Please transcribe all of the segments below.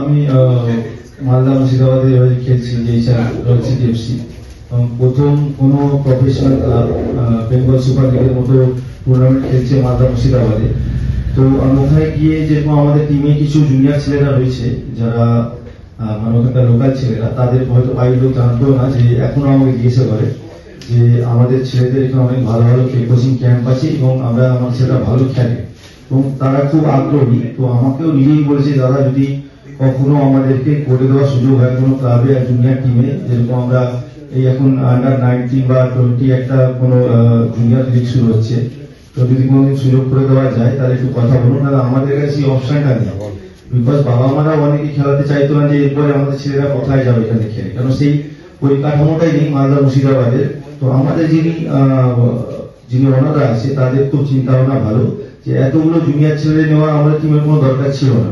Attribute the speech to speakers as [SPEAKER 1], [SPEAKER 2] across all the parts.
[SPEAKER 1] আমি মালদা মুর্শিদাবাদে খেলছি রয়্যাল সিটি প্রথম কোনো প্রফেশনাল ক্লাব বেঙ্গল সুপার লিগের মতো টুর্নামেন্ট খেলছে মালদা মুর্শিদাবাদে। তো ওখানে গিয়ে যেরকম আমাদের টিমে কিছু জুনিয়র ছেলেরা রয়েছে, যারা মানে ওখানকার লোকাল ছেলেরা, তাদের হয়তো বাইরের লোক জানতো না যে এখনও আমাকে জিজ্ঞাসা করে যে আমাদের ছেলেদের এখানে অনেক ভালো ভালো কোচিং ক্যাম্প আছে এবং আমরা আমার ছেলেরা ভালো খেলে। এবং তারা খুব আগ্রহী। তো আমাকেও নিজেই বলেছে, দাদা, যদি কখনো আমাদেরকে করে দেওয়ার সুযোগ হয় কোনো ক্লাবে জুনিয়র টিমে যেরকম আমরা এই এখন আন্ডার নাইনটিন বা টোয়েন্টি একটা কোনো জুনিয়র লিগ শুরু হচ্ছে, তো যদি কোনোদিন সুযোগ করে দেওয়া যায়, তাহলে একটু কথা বলুন। না আমাদের কাছে সেই অপশনটা নেই। বিকজ বাবা মারা অনেকে খেলাতে চাইতো না যে এরপরে আমাদের ছেলেরা কোথায় যাবে এখানে খেলে। কারণ সেই পরিকাঠামোটাই নেই মালদা মুর্শিদাবাদের। তো আমাদের যিনি যিনি ওনারা আছে, তাদের তো চিন্তা ভাবনা ভালো। যে এতগুলো জুনিয়র ছেলে নেওয়ার আমাদের টিমের কোনো দরকার ছিল না।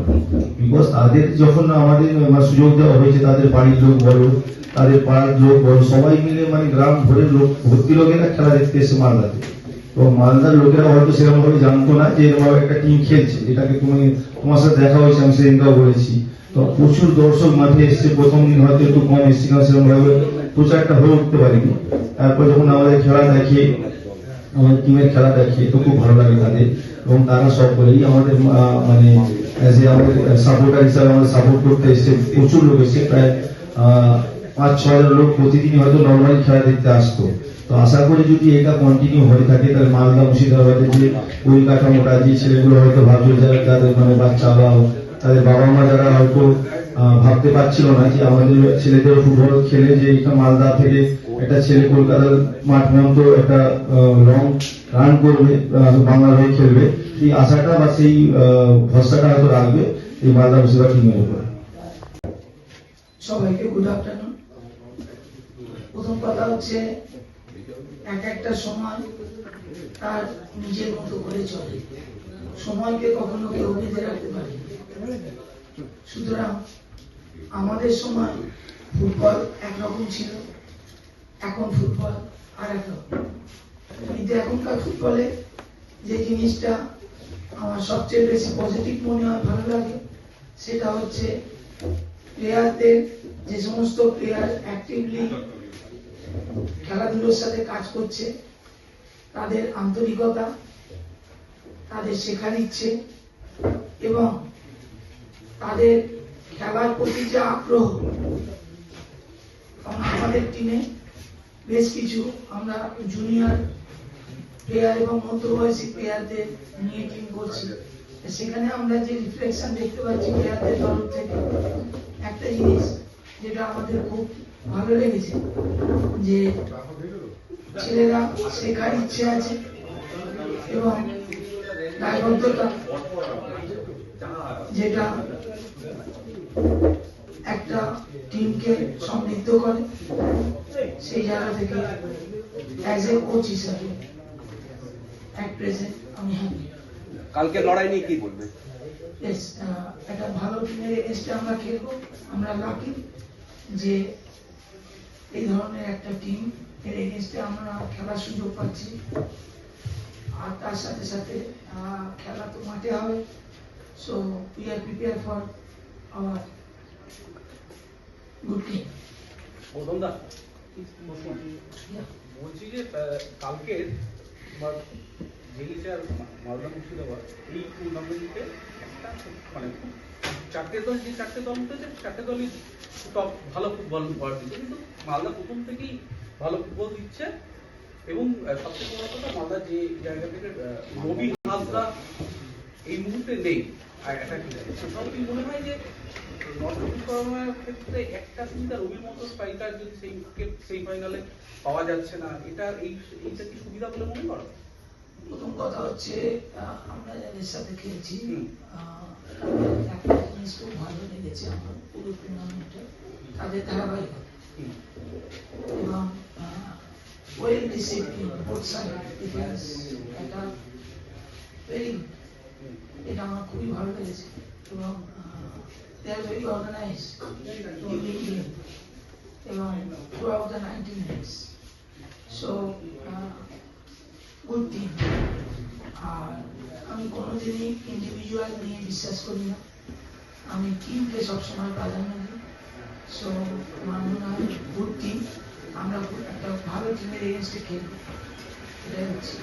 [SPEAKER 1] বিকজ তাদের যখন আমাদের মানে সুযোগ দেওয়া হয়েছে, তাদের বাড়ির লোক বলো, তাদের পাড়ার লোক বলো, সবাই মিলে মানে গ্রাম ভরে লোক, ভর্তি লোকেরা খেলা দেখতে এসে মালদাতে। তো মালদার লোকেরা হয়তো সেরকম ভাবে জানতো না যে এরকম একটা টিম খেলছে। এটাকে তুমি তোমার সাথে দেখা হয়েছে, আমি সেদিনটাও বলেছি। তো প্রচুর দর্শক মাঠে এসছে, প্রথম দিন হয়তো একটু কম এসছে কারণ সেরকম ভাবে প্রচারটা হয়ে উঠতে পারিনি। তারপর যখন আমাদের খেলা দেখে আমাদের টিমের খেলা দেখে তো খুব ভালো লাগে তাদের। এবং তারা সকলেই আমাদের মানে আমাদের সাপোর্টার হিসাবে আমাদের সাপোর্ট করতে এসছে। প্রচুর লোক এসছে, প্রায় পাঁচ, ছয় হাজার লোক প্রতিদিন হয়তো নর্মালি খেলা দেখতে আসতো। তো আশা করি যদি এটা কন্টিনিউ হয়ে থাকে, তাহলে মালদা, মুর্শিদাবাদের যে পরিকাঠামোটা যে ছেলেগুলো হয়তো ভাবছে যারা তাদের মানে বাচ্চা বা তাদের বাবা মা যারা হয়তো ভাবতে পারছিল না যে আমাদের ছেলেদের ফুটবল খেলে যে এটা মালদা থেকে একটা ছেলে কলকাতার মাঠ পর্যন্ত একটা লং রান করবে বাংলার হয়ে খেলবে। সেই আশাটা বা সেই ভরসাটা হয়তো রাখবে, এই মালদা মুর্শিদাবাদ টিমের উপর।
[SPEAKER 2] সবাইকে গুড আফটারনুন প্রথম কথা হচ্ছে, এক একটা সময় তার নিজের মতো করে চলে। সময়কে কখনো কেউ বেঁধে রাখতে পারে সুতরাং আমাদের সময় ফুটবল একরকম ছিল। এখন ফুটবল, আর রকম কিন্তু এখনকার ফুটবলে যে জিনিসটা আমার সবচেয়ে বেশি পজিটিভ মনে হয়, ভালো লাগে, সেটা হচ্ছে প্লেয়ারদের যে সমস্ত প্লেয়ার অ্যাক্টিভলি খেলাধুলোর সাথে কাজ করছে, তাদের আন্তরিকতা, তাদের শেখার ইচ্ছে এবং তাদের খেলার প্রতি যে আগ্রহ আমাদের টিমে বেশ কিছু আমরা জুনিয়র প্লেয়ার এবং মধ্যবয়সী প্লেয়ারদের নিয়ে টিম করছি। সেখানে আমরা যে রিফ্লেকশন দেখতে পাচ্ছি প্লেয়ারদের তরফ থেকে, একটা জিনিস যেটা আমাদের খুব ভালো লেগেছে, যে ছেলেরা শেখার ইচ্ছে আছে এবং দায়বদ্ধতা যেটা একটা টিমকে সমৃদ্ধ করে সেই জায়গা থেকে অ্যাজ এ কোচ হিসাবে অ্যাট প্রেজেন্ট আমি হ্যাপি
[SPEAKER 3] কালকে লড়াই নিয়ে কি বলবে?
[SPEAKER 2] আহ, একটা ভালো টিমের এগেনস্টে আমরা খেলব আমরা লাকি যে এই ধরনের একটা টিম এর এগেনস্টে আমরা খেলার সুযোগ পাচ্ছি। আর তার সাথে সাথে খেলা তো মাঠে হবে। So we are prepare for our
[SPEAKER 4] বলছি যে কালকের তোমার মালদা মুর্শিদাবাদ এই টুর্নামেন্টে একটা মানে চারটে দল যে চারটে দল উঠেছে চারটে দলই টপ ভালো ফুটবল দিচ্ছে কিন্তু মালদা প্রথম থেকেই ভালো ফুটবল দিচ্ছে। এবং সবচেয়ে বড় কথা মালদা যে জায়গা থেকে রবি হাসদা এই মুহূর্তে নেই। আর কি মনে হয় যে নর্থ ক্ষেত্রে একটা সুবিধা রবির মতো স্ট্রাইকার যদি সেই সেই ফাইনালে পাওয়া যাচ্ছে না এটা এই এইটা কি সুবিধা বলে মনে করো?
[SPEAKER 2] প্রথম কথা হচ্ছে আহ, আমরা যাদের সাথে খেলছি।
[SPEAKER 4] হুম।
[SPEAKER 2] আহ, তাদের একটা জিনিস খুব ভালো লেগেছে আমার পুরো টুর্নামেন্টে তাদের ধারাবাহিকতা। এবং well discipline both side defence এটা ভেরি এটা আমার খুবই ভালো লেগেছে এবং দে আর ভেরি অর্গানাইজ এবং throughout the ninety minutes so good team আর আমি কোনোদিনই ইন্ডিভিজুয়াল নিয়ে বিশ্বাস করি না। আমি টিমকে সবসময় প্রাধান্য দিই। সো আমার গুড টিম আমরা একটা ভালো টিমের এগেনস্টে খেলব। এটাই হচ্ছে।